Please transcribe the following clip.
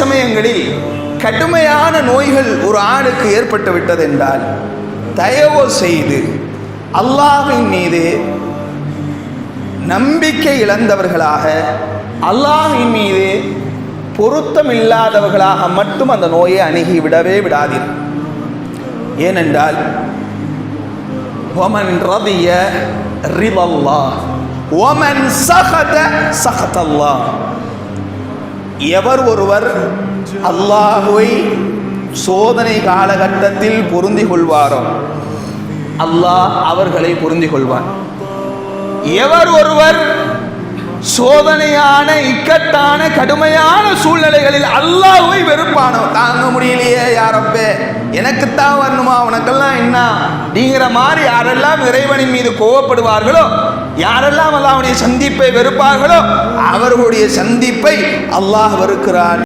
சமயங்களில் கடுமையான நோய்கள் ஒரு ஆணுக்கு ஏற்பட்டு விட்டது என்றால் தயவு செய்து அல்லாஹின் மீது நம்பிக்கை இழந்தவர்களாக அல்லாஹின் மீது பொருத்தம் இல்லாதவர்களாக மட்டும் அந்த நோயை அணுகி விடவே விடாதீர். ஏனென்றால் ஒமன் ரதிய ரிவல்லா ஒமன் சகத சகதல்லா எவர் ஒருவர் அல்லாஹுவை சோதனை காலகட்டத்தில் பொருந்தி கொள்வாரோ அல்லாஹ் அவர்களை பொருந்தி கொள்வார் எவர் ஒருவர் சோதனையான இக்கட்டான கடுமையான சூழ்நிலைகளில் அல்லாஹுவை வெறுப்பானோ தாங்க முடியலையே யாரப்பே எனக்குத்தான் வரணுமா உனக்கெல்லாம் என்ன? அப்படிங்கிற மாதிரி யாரெல்லாம் இறைவனின் மீது கோவப்படுவார்களோ யாரெல்லாம் அல்லாஹ்வுடைய சந்திப்பை வெறுப்பார்களோ அவர்களுடைய சந்திப்பை அல்லாஹ் வெறுக்கிறான்.